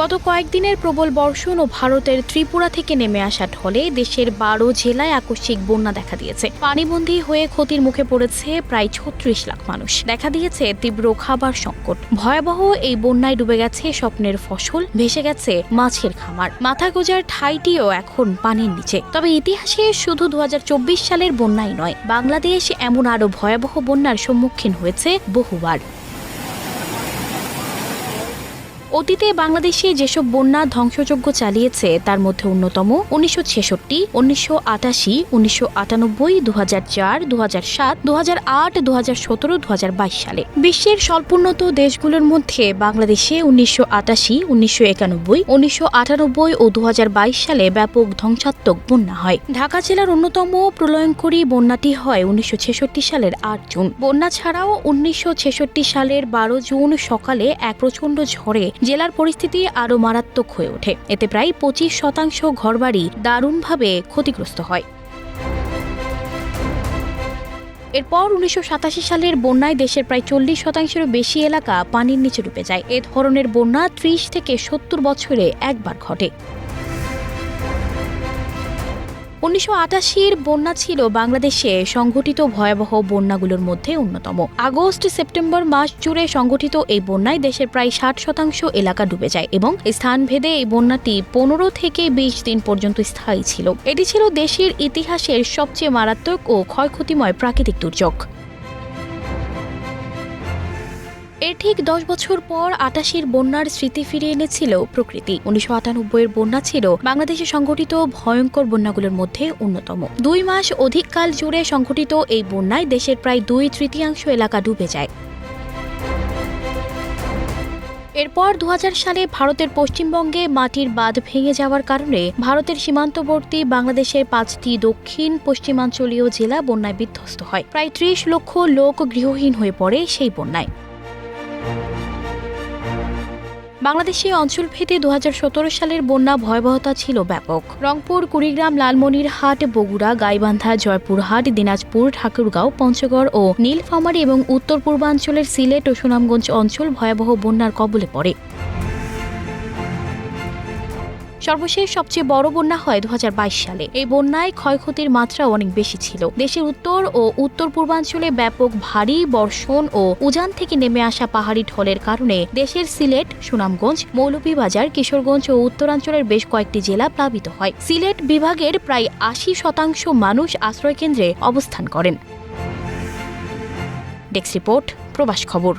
গত কয়েকদিনের প্রবল বর্ষণ ও ভারতের ত্রিপুরা থেকে নেমে আসা ঢলে দেশের বারো জেলায় আকস্মিক বন্যা দেখা দিয়েছে। পানিবন্দী হয়ে ক্ষতির মুখে পড়েছে প্রায় ছত্রিশ লাখ মানুষ। দেখা দিয়েছে তীব্র খাবার সংকট। ভয়াবহ এই বন্যায় ডুবে গেছে স্বপ্নের ফসল, ভেসে গেছে মাছের খামার। মাথা গোজার ঠাইটিও এখন পানির নিচে। তবে ইতিহাসে শুধু দু হাজার চব্বিশ সালের বন্যাই নয়, বাংলাদেশ এমন আরও ভয়াবহ বন্যার সম্মুখীন হয়েছে বহুবার। অতীতে বাংলাদেশে যেসব বন্যা ধ্বংসযজ্ঞ চালিয়েছে, তার মধ্যে অন্যতম উনিশশো ছেষট্টি, উনিশশো আটাশি, উনিশশো আটানব্বই দু হাজার চার দু হাজার সাত দু হাজার আট দু হাজার সতেরো দু হাজার বাইশ সালে। বিশ্বের স্বল্পোন্নত দেশগুলোর মধ্যে বাংলাদেশে উনিশশো আটাশি, উনিশশো একানব্বই, উনিশশো আটানব্বই ও দু হাজার বাইশ সালে ব্যাপক ধ্বংসাত্মক বন্যা হয়। ঢাকা জেলার অন্যতম প্রলয়ঙ্করী বন্যাটি হয় উনিশশো ছেষট্টি সালের আট জুন। বন্যা ছাড়াও উনিশশো ছেষট্টি সালের বারো জুন সকালে এক প্রচণ্ড ঝড়ে জেলার পরিস্থিতি আরও মারাত্মক হয়ে ওঠে। এতে প্রায় পঁচিশ শতাংশ ঘরবাড়ি দারুণভাবে ক্ষতিগ্রস্ত হয়। এরপর উনিশশো সাতাশি সালের বন্যায় দেশের প্রায় চল্লিশ শতাংশেরও বেশি এলাকা পানির নিচে ডুবে যায়। এ ধরনের বন্যা ত্রিশ থেকে সত্তর বছরে একবার ঘটে। উনিশশো আটাশির বন্যা ছিল বাংলাদেশে সংঘটিত ভয়াবহ বন্যাগুলোর মধ্যে অন্যতম। আগস্ট সেপ্টেম্বর মাস জুড়ে সংঘটিত এই বন্যায় দেশের প্রায় ষাট শতাংশ এলাকা ডুবে যায় এবং স্থানভেদে এই বন্যাটি পনেরো থেকে বিশ দিন পর্যন্ত স্থায়ী ছিল। এটি ছিল দেশের ইতিহাসের সবচেয়ে মারাত্মক ও ক্ষয়ক্ষতিময় প্রাকৃতিক দুর্যোগ। এর ঠিক দশ বছর পর আটাশির বন্যার স্মৃতি ফিরিয়ে এনেছিল প্রকৃতি। উনিশশো আটানব্বইয়ের বন্যা ছিল বাংলাদেশে সংঘটিত ভয়ঙ্কর বন্যাগুলোর মধ্যে অন্যতম। দুই মাস অধিক কাল জুড়ে সংঘটিত এই বন্যায় দেশের প্রায় দুই তৃতীয়াংশ এলাকা ডুবে যায়। এরপর দু সালে ভারতের পশ্চিমবঙ্গে মাটির বাঁধ ভেঙে যাওয়ার কারণে ভারতের সীমান্তবর্তী বাংলাদেশের পাঁচটি দক্ষিণ পশ্চিমাঞ্চলীয় জেলা বন্যায় বিধ্বস্ত হয়। প্রায় ত্রিশ লক্ষ লোক গৃহহীন হয়ে পড়ে সেই বন্যায়। বাংলাদেশে অঞ্চলভেদে দু হাজার সতেরো সালের বন্যা ভয়াবহতা ছিল ব্যাপক। রংপুর, কুড়িগ্রাম লালমনিরহাট বগুড়া, গাইবান্ধা, জয়পুরহাট, দিনাজপুর, ঠাকুরগাঁও, পঞ্চগড় ও নীলফামারী এবং উত্তর পূর্বাঞ্চলের সিলেট ও সুনামগঞ্জ অঞ্চল ভয়াবহ বন্যার কবলে পড়ে। সর্বশেষ সবচেয়ে বড় বন্যা হয় দু হাজার বাইশ সালে। এই বন্যায় ক্ষয়ক্ষতির মাত্রা অনেক বেশি ছিল। দেশের উত্তর ও উত্তর পূর্বাঞ্চলে ব্যাপক ভারী বর্ষণ ও উজান থেকে নেমে আসা পাহাড়ি ঢলের কারণে দেশের সিলেট, সুনামগঞ্জ, মৌলভীবাজার, কিশোরগঞ্জ ও উত্তরাঞ্চলের বেশ কয়েকটি জেলা প্লাবিত হয়। সিলেট বিভাগের প্রায় আশি শতাংশ মানুষ আশ্রয়কেন্দ্রে অবস্থান করেন। ডেস্ক রিপোর্ট, প্রবাস খবর।